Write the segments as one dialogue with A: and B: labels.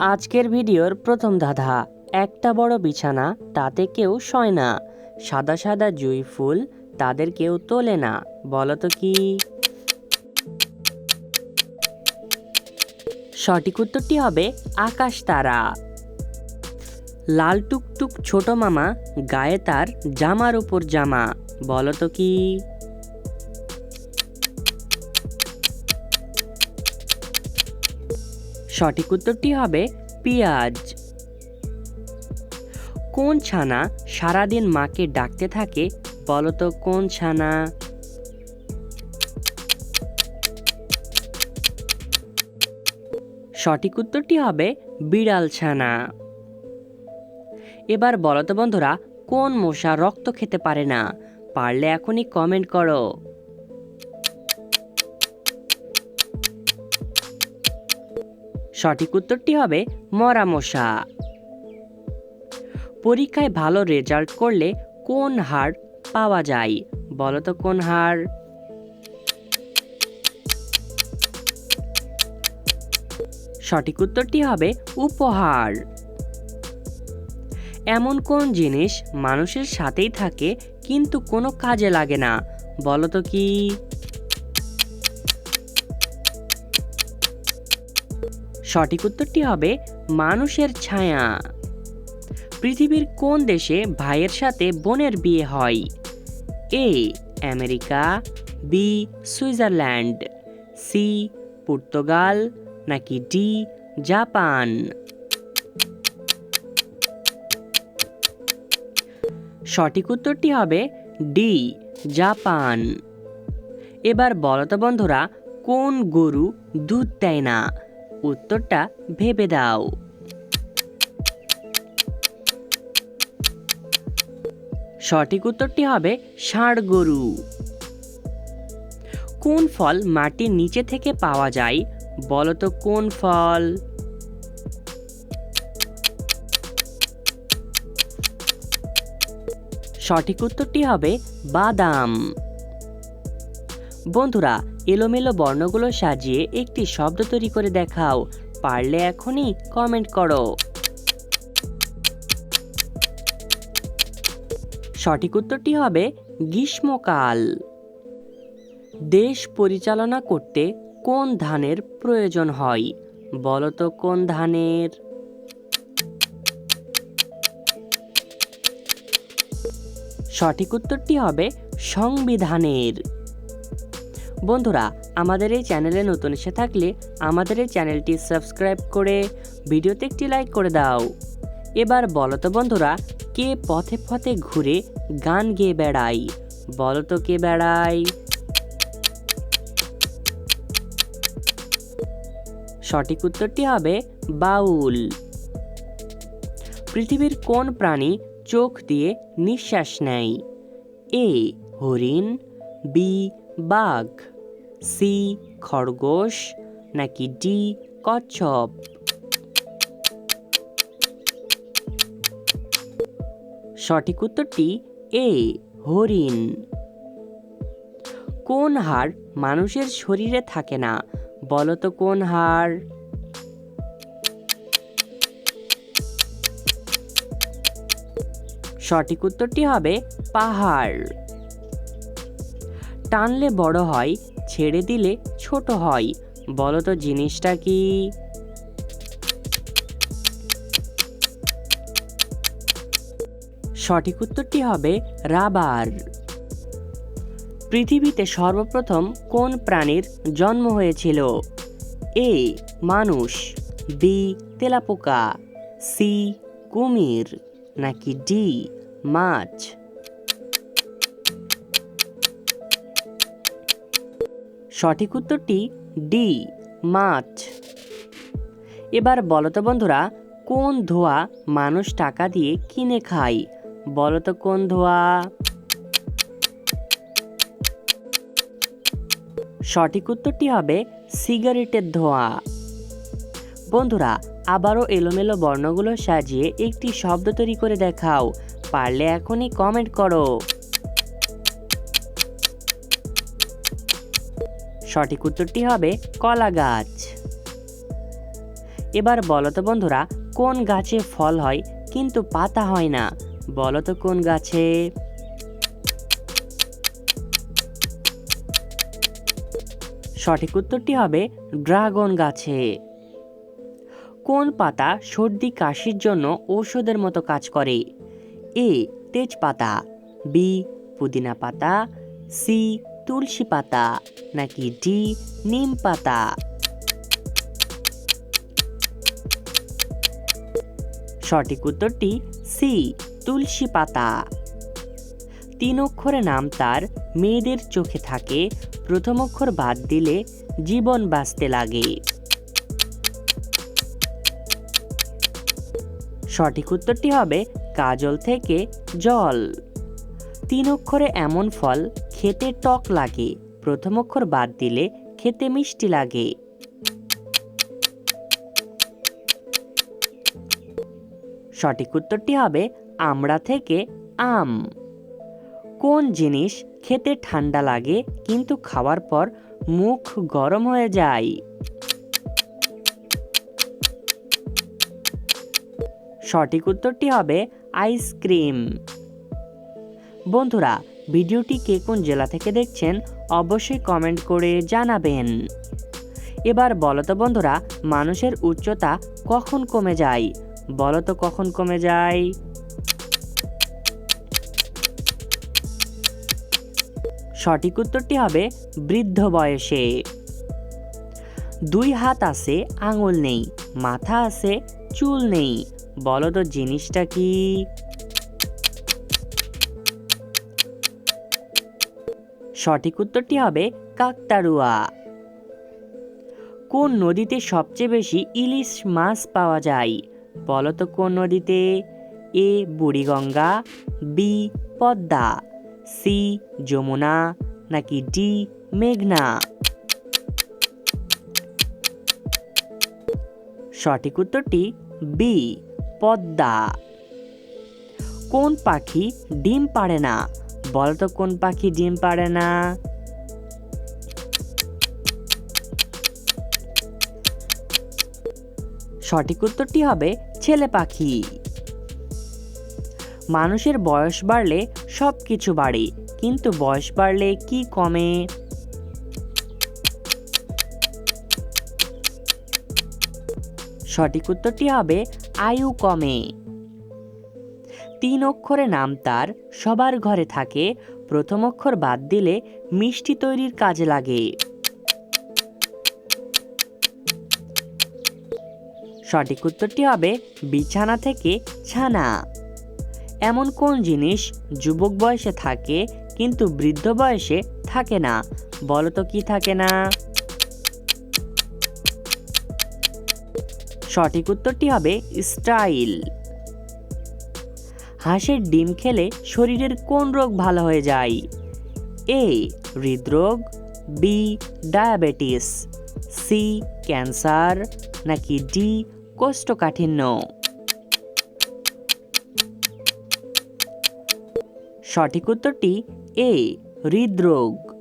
A: আজকের ভিডিওর প্রথম ধাঁধা, একটা বড় বিছানা, তাতে কেউ শয় না। সাদা সাদা জুই ফুল, তাদের কেউ তোলে না, বলতো কি? সঠিক উত্তরটি হবে আকাশ তারা। লাল টুকটুক ছোট মামা, গায়ে তার জামার উপর জামা, বলতো কি? সঠিক উত্তরটি হবে পেঁয়াজ। কোন ছানা সারাদিন মাকে ডাকতে থাকে বলো তো কোন ছানা? সঠিক উত্তরটি হবে বিড়াল ছানা। এবার বলো তো বন্ধুরা, কোন মশা রক্ত খেতে পারে না? পারলে এখনই কমেন্ট করো। সঠিক উত্তরটি হবে মরা মশা পরীক্ষায় ভালো রেজাল্ট করলে কোন হার পাওয়া যায়? বলো তো কোন হার? সঠিক উত্তরটি হবে উপহার। এমন কোন জিনিস মানুষের সাথেই থাকে, কিন্তু কোনো কাজে লাগে না? বলো তো কি? সঠিক উত্তরটি হবে মানুষের ছায়া। পৃথিবীর কোন দেশে ভাইয়ের সাথে বোনের বিয়ে হয়? A, America, B, Switzerland, C, Portugal, নাকি ডি, জাপান? সঠিক উত্তরটি হবে ডি, জাপান। এবার বলো তো বন্ধুরা, কোন গরু দুধ দেয় না? উত্তরটা ভেবে দাও। সঠিক উত্তরটি হবে ষাঁড় গরু। কোন ফল মাটির নিচে থেকে পাওয়া যায়? বলো তো কোন ফল? সঠিক উত্তরটি হবে বাদাম। বন্ধুরা এলোমেলো বর্ণগুলো সাজিয়ে একটি শব্দ তৈরি করে দেখাও। পারলে এখনই কমেন্ট করো। সঠিক উত্তরটি হবে গ্রীষ্মকাল। দেশ পরিচালনা করতে কোন ধানের প্রয়োজন হয়? বলো তো কোন ধানের? সঠিক উত্তরটি হবে সংবিধানের। বন্ধুরা, আমাদের এই চ্যানেলে নতুন এসে থাকলে আমাদের এই চ্যানেলটি সাবস্ক্রাইব করে ভিডিওতে একটি লাইক করে দাও। এবার বলো তো বন্ধুরা, কে পথে পথে ঘুরে গান গেয়ে বেড়ায়? বলো তো কে বেড়ায়? সঠিক উত্তরটি হবে বাউল। পৃথিবীর কোন প্রাণী চোখ দিয়ে নিঃশ্বাস নেয়? এ, হরিণ, বি, বাঘ। সি, খরগোশ, নাকি ডি, কচ্ছপ? সঠিক উত্তরটি এ, হরিণ। কোন হাড় মানুষের শরীরে থাকে না বলো তো কোন হাড়? সঠিক উত্তরটি হবে পাহাড়। টানলে বড় হয় ছেড়ে দিলে ছোট হয়। বলো তো জিনিসটা কি? সঠিক উত্তরটি হবে রাবার। পৃথিবীতে সর্বপ্রথম কোন প্রাণীর জন্ম হয়েছিল? এ, মানুষ, বি, তেলাপোকা, সি, কুমির, নাকি ডি, মাছ? সঠিক উত্তরটি ডি, মাছ। এবার বলো তো বন্ধুরা, কোন ধোয়া মানুষ টাকা দিয়ে কিনে খায়? বলো তো কোন ধোয়া? সঠিক উত্তরটি হবে সিগারেটের ধোঁয়া। বন্ধুরা, আবারও এলোমেলো বর্ণগুলো সাজিয়ে একটি শব্দ তৈরি করে দেখাও। পারলে এখনই কমেন্ট করো। সঠিক উত্তরটি হবে কলা গাছ এবার বলো তো বন্ধুরা, কোন গাছে ফল হয় কিন্তু পাতা হয় না? বলো তো কোন গাছে? সঠিক উত্তরটি হবে ড্রাগন গাছে। কোন পাতা সর্দি কাশির জন্য ঔষধের মতো কাজ করে? এ, তেজপাতা, বি, পুদিনা পাতা, সি তুলসী পাতা নাকি ডি নিম পাতা? সঠিক উত্তরটি সি, তুলসী পাতা। তিন অক্ষরে নাম তার, মেয়েদের চোখে থাকে, প্রথম অক্ষর বাদ দিলে জীবন বাঁচতে লাগে। সঠিক উত্তরটি হবে কাজল থেকে জল। তিন অক্ষরে এমন ফল খেতে টক লাগে। প্রথম অক্ষর বাদ দিলে খেতে মিষ্টি লাগে। সঠিক উত্তরটি হবে আমরা থেকে আম। কোন জিনিস খেতে ঠান্ডা লাগে কিন্তু খাওয়ার পর মুখ গরম হয়ে যায়? সঠিক উত্তরটি হবে আইসক্রিম। বন্ধুরা ভিডিওটি কে কোন জেলা থেকে দেখছেন অবশ্যই কমেন্ট করে জানাবেন। এবার বলতো বন্ধুরা, মানুষের উচ্চতা কখন কমে যায়? বলো তো কখন কমে যায়? সঠিক উত্তরটি হবে বৃদ্ধ বয়সে। দুই হাত আছে, আঙুল নেই, মাথা আছে, চুল নেই। বলো তো জিনিসটা কি? সঠিক উত্তরটি হবে কাকতাড়ুয়া। কোন নদীতে সবচেয়ে বেশি ইলিশ মাছ পাওয়া যায়? বলো তো কোন নদীতে? A, Buriganga, B, Padma, C, Jamuna, নাকি ডি, মেঘনা? সঠিক উত্তরটি বি, পদ্মা। কোন পাখি ডিম পাড়ে না? বলতো কোন পাখি ডিম পারে না? সঠিক উত্তরটি হবে ছেলে পাখি। মানুষের বয়স বাড়লে সব কিছু বাড়ে, কিন্তু বয়স বাড়লে কি কমে? সঠিক উত্তরটি হবে, আয়ু কমে। তিন অক্ষরে নাম তার, সবার ঘরে থাকে, প্রথম অক্ষর বাদ দিলে মিষ্টি তৈরির কাজে লাগে। সঠিক উত্তরটি হবে বিছানা থেকে ছানা। এমন কোন জিনিস যুবক বয়সে থাকে, কিন্তু বৃদ্ধ বয়সে থাকে না? বলো তো কি থাকে না? সঠিক উত্তরটি হবে স্টাইল। হাঁসের ডিম খেলে শরীরের কোন রোগ ভালো হয়ে যায়? এ, হৃদরোগ, বি, ডায়াবেটিস, সি, ক্যান্সার, নাকি ডি, কোষ্ঠকাঠিন্য? সঠিক উত্তরটি এ, হৃদরোগ।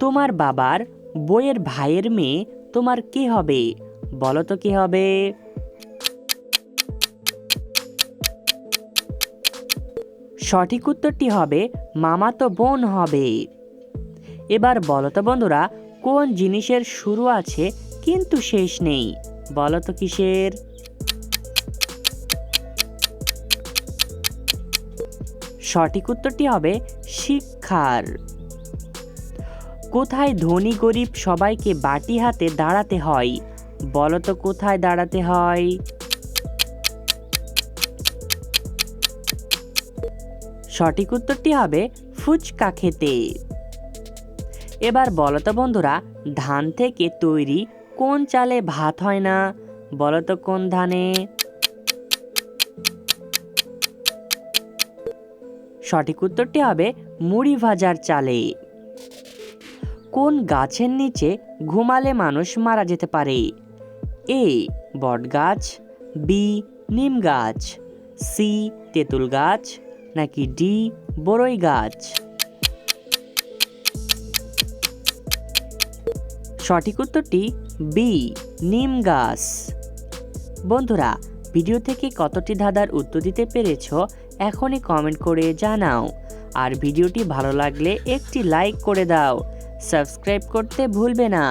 A: তোমার বাবার বইয়ের ভাইয়ের মেয়ে তোমার কে হবে? বলো তো কি হবে? সঠিক উত্তরটি হবে মামাতো বোন হবে। এবার বলতো বন্ধুরা, কোন জিনিসের শুরু আছে কিন্তু শেষ নেই? বলো তো কিসের? সঠিক উত্তরটি হবে শিক্ষার। কোথায় ধনী গরিব সবাইকে বাটি হাতে দাঁড়াতে হয়? বলো তো কোথায় দাঁড়াতে হয়? সঠিক উত্তরটি হবে ফুচকা খেতে। এবার বলো তো বন্ধুরা, ধান থেকে তৈরি কোন চালে ভাত হয় না? বলতো কোন ধানে? সঠিক উত্তরটি হবে মুড়ি ভাজার চালে। কোন গাছের নিচে ঘুমালে মানুষ মারা যেতে পারে? এ বট গাছ বি, নিম গাছ, সি, তেঁতুল গাছ নাকি ডি, বড়ই গাছ? সঠিক উত্তরটি বি নিম গাছ। বন্ধুরা, ভিডিও থেকে কতটি ধাঁধার উত্তর দিতে পেরেছ এখনই কমেন্ট করে জানাও। আর ভিডিওটি ভালো লাগলে একটি লাইক করে দাও। সাবস্ক্রাইব করতে ভুলবে না।